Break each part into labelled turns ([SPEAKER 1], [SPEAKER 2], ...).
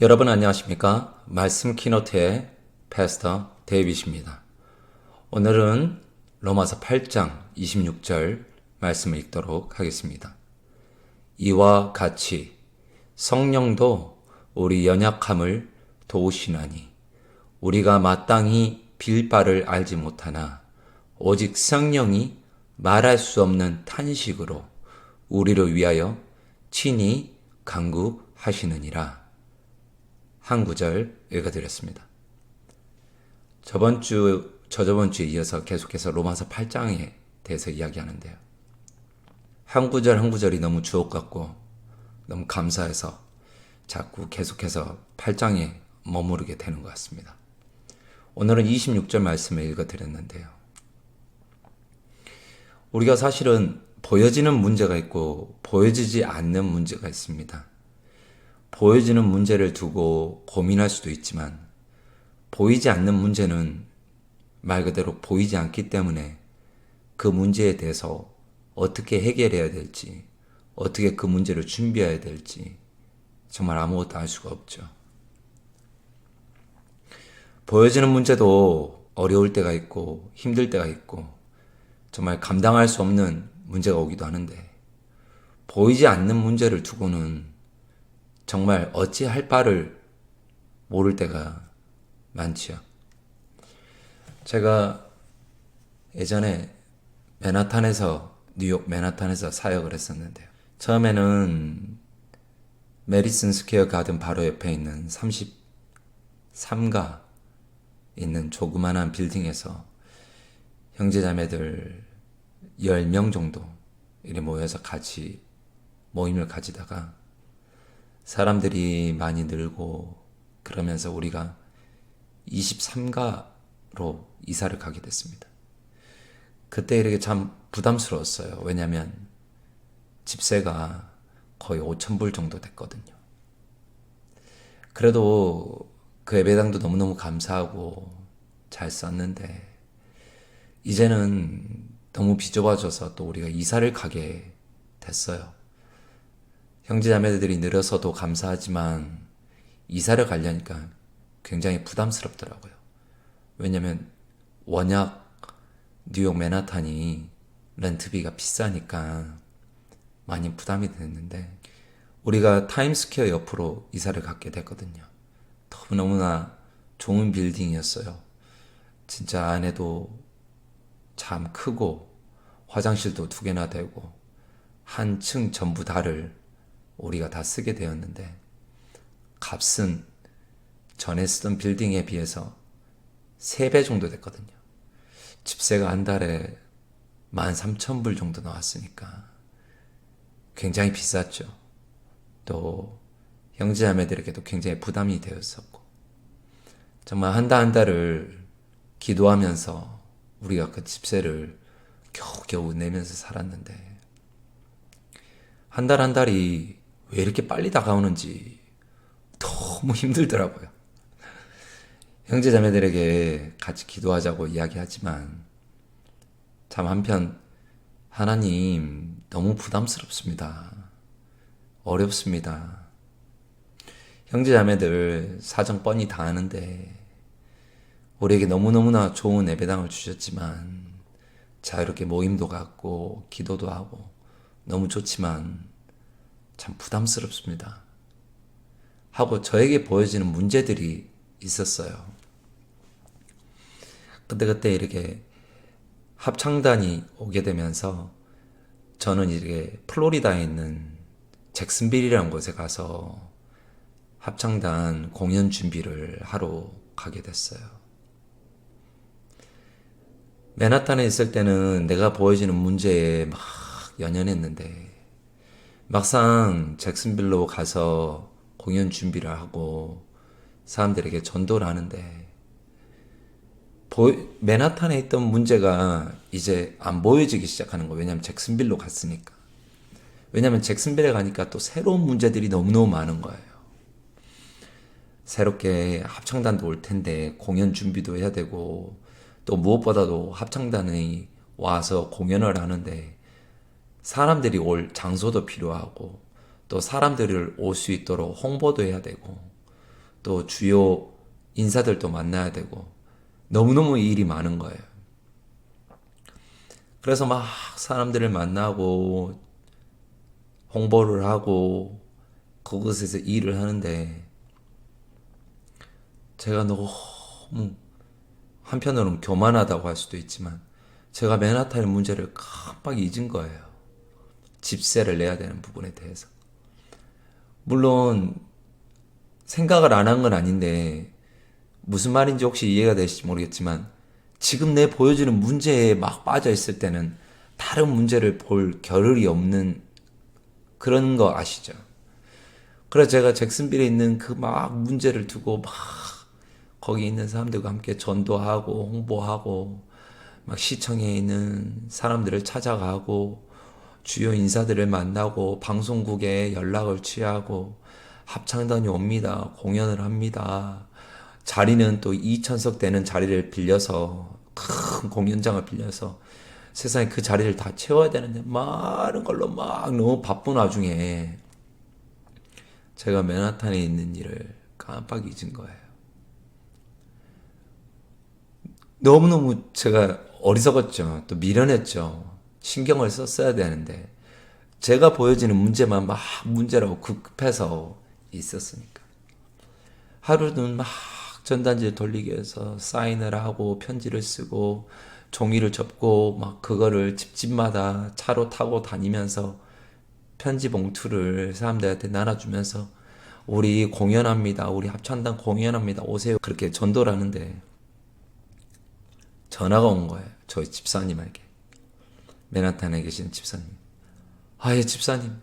[SPEAKER 1] 여러분 안녕하십니까? 말씀 키노트의 패스터 데이빗입니다. 오늘은 로마서 8장 26절 말씀을 읽도록 하겠습니다. 이와 같이 성령도 우리 연약함을 도우시나니 우리가 마땅히 빌 바를 알지 못하나 오직 성령이 말할 수 없는 탄식으로 우리를 위하여 친히 간구하시느니라. 한 구절 읽어드렸습니다. 저번 주, 저저번 주에 이어서 계속해서 로마서 8장에 대해서 이야기하는데요. 한 구절 한 구절이 너무 주옥 같고 너무 감사해서 자꾸 계속해서 8장에 머무르게 되는 것 같습니다. 오늘은 26절 말씀을 읽어드렸는데요. 우리가 사실은 보여지는 문제가 있고 보여지지 않는 문제가 있습니다. 보여지는 문제를 두고 고민할 수도 있지만 보이지 않는 문제는 말 그대로 보이지 않기 때문에 그 문제에 대해서 어떻게 해결해야 될지, 어떻게 그 문제를 준비해야 될지 정말 아무것도 알 수가 없죠. 보여지는 문제도 어려울 때가 있고 힘들 때가 있고 정말 감당할 수 없는 문제가 오기도 하는데 보이지 않는 문제를 두고는 정말 어찌할 바를 모를 때가 많지요. 제가 예전에 맨하탄에서 뉴욕 맨하탄에서 사역을 했었는데요. 처음에는 메리슨 스퀘어 가든 바로 옆에 있는 33가 있는 조그만한 빌딩에서 형제자매들 10명 정도 이렇게 모여서 같이 모임을 가지다가 사람들이 많이 늘고 그러면서 우리가 23가로 이사를 가게 됐습니다. 그때 이렇게 참 부담스러웠어요. 왜냐면 집세가 거의 5천불 정도 됐거든요. 그래도 그 예배당도 너무너무 감사하고 잘 썼는데 이제는 너무 비좁아져서 또 우리가 이사를 가게 됐어요. 형제자매들이 늘어서도 감사하지만 이사를 가려니까 굉장히 부담스럽더라고요. 왜냐면 워낙 뉴욕 맨하탄이 렌트비가 비싸니까 많이 부담이 됐는데 우리가 타임스퀘어 옆으로 이사를 갖게 됐거든요. 너무너무나 좋은 빌딩이었어요. 진짜 안에도 참 크고 화장실도 두 개나 되고 한 층 전부 다를 우리가 다 쓰게 되었는데 값은 전에 쓰던 빌딩에 비해서 3배 정도 됐거든요. 집세가 한 달에 13,000불 정도 나왔으니까 굉장히 비쌌죠. 또 형제자매들에게도 굉장히 부담이 되었었고 정말 한 달 한 달을 기도하면서 우리가 그 집세를 겨우겨우 내면서 살았는데 한 달한 달이 왜 이렇게 빨리 다가오는지 너무 힘들더라고요. 형제 자매들에게 같이 기도하자고 이야기하지만 참 한편 하나님 너무 부담스럽습니다. 어렵습니다. 형제 자매들 사정 뻔히 다 아는데 우리에게 너무너무나 좋은 예배당을 주셨지만 자유롭게 모임도 갖고 기도도 하고 너무 좋지만 참 부담스럽습니다. 하고 저에게 보여지는 문제들이 있었어요. 근데 그때 이렇게 합창단이 오게 되면서 저는 이렇게 플로리다에 있는 잭슨빌이라는 곳에 가서 합창단 공연 준비를 하러 가게 됐어요. 맨하탄에 있을 때는 내가 보여지는 문제에 막 연연했는데 막상 잭슨빌로 가서 공연 준비를 하고 사람들에게 전도를 하는데 맨하탄에 있던 문제가 이제 안 보여지기 시작하는 거예요. 왜냐하면 잭슨빌로 갔으니까. 왜냐하면 잭슨빌에 가니까 또 새로운 문제들이 너무너무 많은 거예요. 새롭게 합창단도 올 텐데 공연 준비도 해야 되고 또 무엇보다도 합창단이 와서 공연을 하는데 사람들이 올 장소도 필요하고 또 사람들을 올 수 있도록 홍보도 해야 되고 또 주요 인사들도 만나야 되고 너무너무 일이 많은 거예요. 그래서 막 사람들을 만나고 홍보를 하고 그곳에서 일을 하는데 제가 너무 한편으로는 교만하다고 할 수도 있지만 제가 맨하탄의 문제를 깜빡 잊은 거예요. 집세를 내야 되는 부분에 대해서. 물론 생각을 안 한 건 아닌데 무슨 말인지 혹시 이해가 되실지 모르겠지만 지금 내 보여주는 문제에 막 빠져 있을 때는 다른 문제를 볼 겨를이 없는 그런 거 아시죠? 그래서 제가 잭슨빌에 있는 그 막 문제를 두고 막 거기 있는 사람들과 함께 전도하고 홍보하고 막 시청에 있는 사람들을 찾아가고 주요 인사들을 만나고 방송국에 연락을 취하고 합창단이 옵니다. 공연을 합니다. 자리는 또 2천석 되는 자리를 빌려서 큰 공연장을 빌려서 세상에 그 자리를 다 채워야 되는데 많은 걸로 막 너무 바쁜 와중에 제가 맨하탄에 있는 일을 깜빡 잊은 거예요. 너무너무 제가 어리석었죠. 또 미련했죠. 신경을 썼어야 되는데 제가 보여지는 문제만 막 문제라고 급급해서 있었으니까. 하루는 막 전단지를 돌리기 위해서 사인을 하고 편지를 쓰고 종이를 접고 막 그거를 집집마다 차로 타고 다니면서 편지 봉투를 사람들한테 나눠주면서 우리 공연합니다. 우리 합창단 공연합니다. 오세요. 그렇게 전도를 하는데 전화가 온 거예요. 저희 집사님에게. 맨하탄에 계신 집사님. 아, 예, 집사님.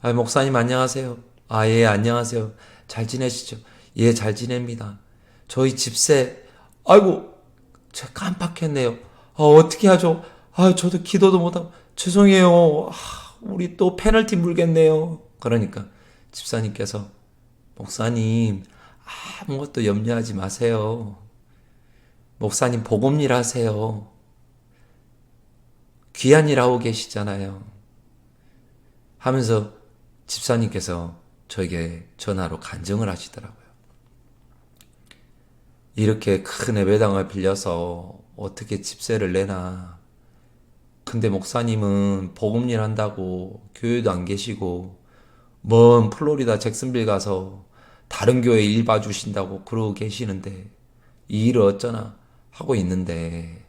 [SPEAKER 1] 아, 목사님 안녕하세요. 아, 예, 안녕하세요. 잘 지내시죠? 예, 잘 지냅니다. 저희 집세, 아이고, 제가 깜빡했네요. 아, 어떻게 하죠? 아, 저도 기도도 못하고, 죄송해요. 아, 우리 또 페널티 물겠네요. 그러니까 집사님께서, 목사님, 아무것도 염려하지 마세요. 목사님 복음 일 하세요. 귀한 일 하고 계시잖아요. 하면서 집사님께서 저에게 전화로 간증을 하시더라고요. 이렇게 큰 예배당을 빌려서 어떻게 집세를 내나. 근데 목사님은 복음 일 한다고 교회도 안 계시고 먼 플로리다 잭슨빌 가서 다른 교회 일 봐주신다고 그러고 계시는데 이 일을 어쩌나 하고 있는데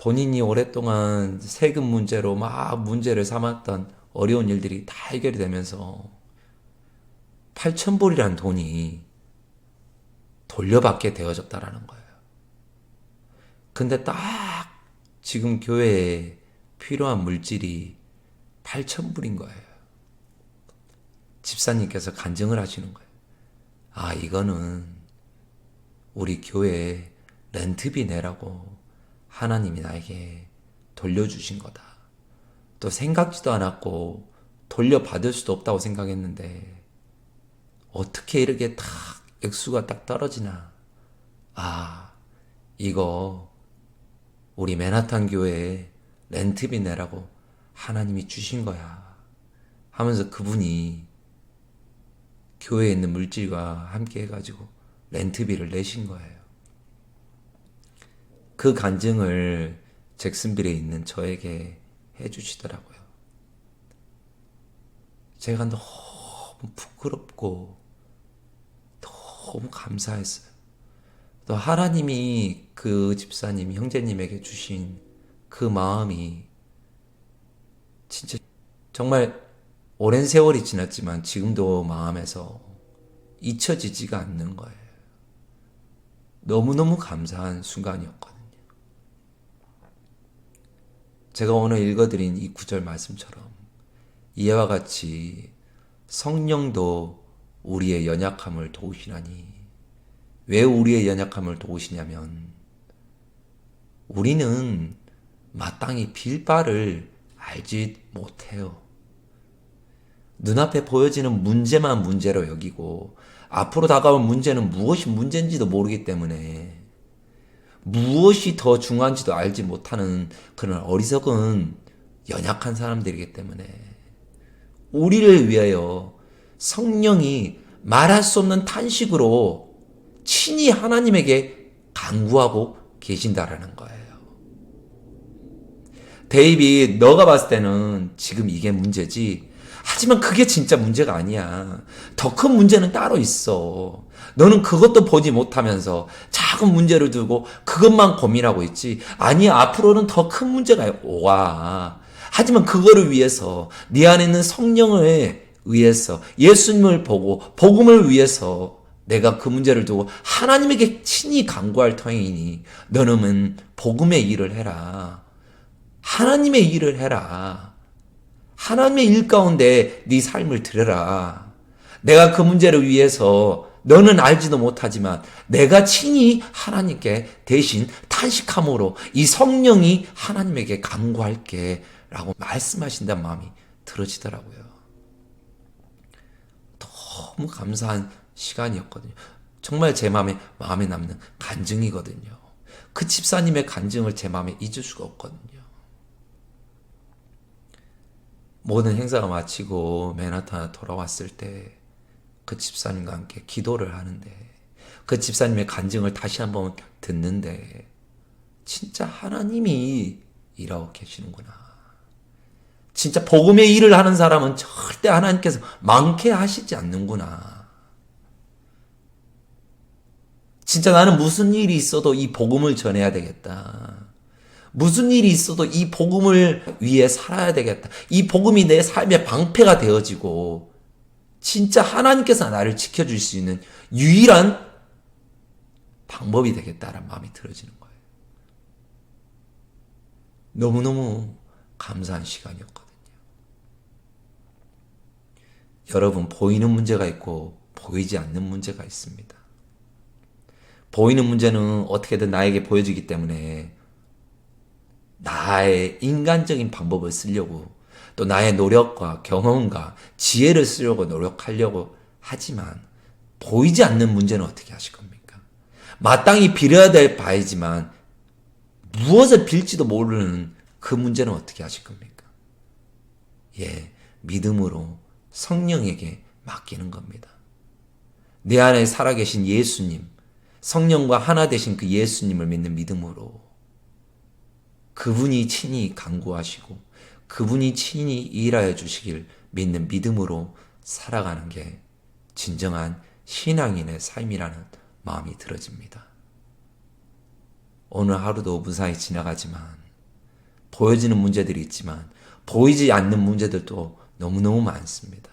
[SPEAKER 1] 본인이 오랫동안 세금 문제로 막 문제를 삼았던 어려운 일들이 다 해결이 되면서 8천불이라는 돈이 돌려받게 되어졌다라는 거예요. 근데 딱 지금 교회에 필요한 물질이 8천불인 거예요. 집사님께서 간증을 하시는 거예요. 아, 이거는 우리 교회 렌트비 내라고 하나님이 나에게 돌려주신 거다. 또 생각지도 않았고 돌려받을 수도 없다고 생각했는데 어떻게 이렇게 딱 액수가 딱 떨어지나. 아, 이거 우리 맨하탄 교회에 렌트비 내라고 하나님이 주신 거야. 하면서 그분이 교회에 있는 물질과 함께 해가지고 렌트비를 내신 거예요. 그 간증을 잭슨빌에 있는 저에게 해주시더라고요. 제가 너무 부끄럽고 너무 감사했어요. 또 하나님이 그 집사님, 형제님에게 주신 그 마음이 진짜 정말 오랜 세월이 지났지만 지금도 마음에서 잊혀지지가 않는 거예요. 너무너무 감사한 순간이었거든요. 제가 오늘 읽어드린 이 구절 말씀처럼 이와 같이 성령도 우리의 연약함을 도우시나니 왜 우리의 연약함을 도우시냐면 우리는 마땅히 빌 바를 알지 못해요. 눈앞에 보여지는 문제만 문제로 여기고 앞으로 다가올 문제는 무엇이 문제인지도 모르기 때문에 무엇이 더 중요한지도 알지 못하는 그런 어리석은 연약한 사람들이기 때문에 우리를 위하여 성령이 말할 수 없는 탄식으로 친히 하나님에게 간구하고 계신다라는 거예요. 데이비, 너가 봤을 때는 지금 이게 문제지. 하지만 그게 진짜 문제가 아니야. 더 큰 문제는 따로 있어. 너는 그것도 보지 못하면서 작은 문제를 두고 그것만 고민하고 있지. 아니, 앞으로는 더 큰 문제가 와. 하지만 그거를 위해서 네 안에 있는 성령을 위해서 예수님을 보고 복음을 위해서 내가 그 문제를 두고 하나님에게 친히 간구할 터이니 너는 복음의 일을 해라. 하나님의 일을 해라. 하나님의 일 가운데 네 삶을 들여라. 내가 그 문제를 위해서 너는 알지도 못하지만 내가 친히 하나님께 대신 탄식함으로 이 성령이 하나님에게 간구할게 라고 말씀하신다는 마음이 들어지더라고요. 너무 감사한 시간이었거든요. 정말 제 마음에, 마음에 남는 간증이거든요. 그 집사님의 간증을 제 마음에 잊을 수가 없거든요. 모든 행사가 마치고 맨하탄에 돌아왔을 때 그 집사님과 함께 기도를 하는데 그 집사님의 간증을 다시 한번 듣는데 진짜 하나님이 일하고 계시는구나. 진짜 복음의 일을 하는 사람은 절대 하나님께서 많게 하시지 않는구나. 진짜 나는 무슨 일이 있어도 이 복음을 전해야 되겠다. 무슨 일이 있어도 이 복음을 위해 살아야 되겠다. 이 복음이 내 삶의 방패가 되어지고, 진짜 하나님께서 나를 지켜줄 수 있는 유일한 방법이 되겠다라는 마음이 들어지는 거예요. 너무너무 감사한 시간이었거든요. 여러분, 보이는 문제가 있고, 보이지 않는 문제가 있습니다. 보이는 문제는 어떻게든 나에게 보여지기 때문에 나의 인간적인 방법을 쓰려고 또 나의 노력과 경험과 지혜를 쓰려고 노력하려고 하지만 보이지 않는 문제는 어떻게 하실 겁니까? 마땅히 빌어야 될 바이지만 무엇을 빌지도 모르는 그 문제는 어떻게 하실 겁니까? 예, 믿음으로 성령에게 맡기는 겁니다. 내 안에 살아계신 예수님, 성령과 하나 되신 그 예수님을 믿는 믿음으로 그분이 친히 강구하시고 그분이 친히 일하여 주시길 믿는 믿음으로 살아가는 게 진정한 신앙인의 삶이라는 마음이 들어집니다. 오늘 하루도 무사히 지나가지만 보여지는 문제들이 있지만 보이지 않는 문제들도 너무너무 많습니다.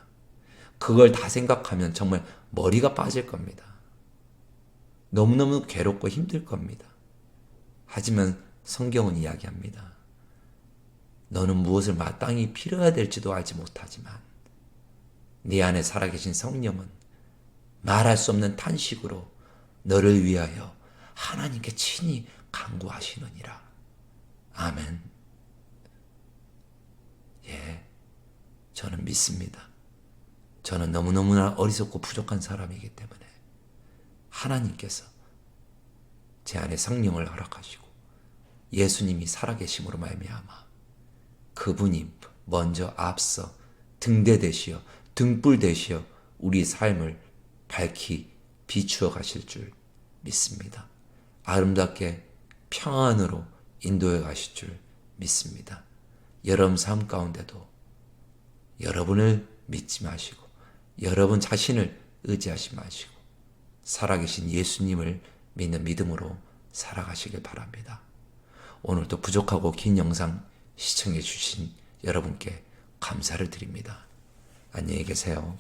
[SPEAKER 1] 그걸 다 생각하면 정말 머리가 빠질 겁니다. 너무너무 괴롭고 힘들 겁니다. 하지만 성경은 이야기합니다. 너는 무엇을 마땅히 필요해야 될지도 알지 못하지만 네 안에 살아계신 성령은 말할 수 없는 탄식으로 너를 위하여 하나님께 친히 간구하시느니라. 아멘. 예, 저는 믿습니다. 저는 너무너무나 어리석고 부족한 사람이기 때문에 하나님께서 제 안에 성령을 허락하시고 예수님이 살아계심으로 말미암아 그분이 먼저 앞서 등대 되시어 등불 되시어 우리 삶을 밝히 비추어 가실 줄 믿습니다. 아름답게 평안으로 인도해 가실 줄 믿습니다. 여러분 삶 가운데도 여러분을 믿지 마시고 여러분 자신을 의지하지 마시고 살아계신 예수님을 믿는 믿음으로 살아가시길 바랍니다. 오늘도 부족하고 긴 영상 시청해 주신 여러분께 감사를 드립니다. 안녕히 계세요.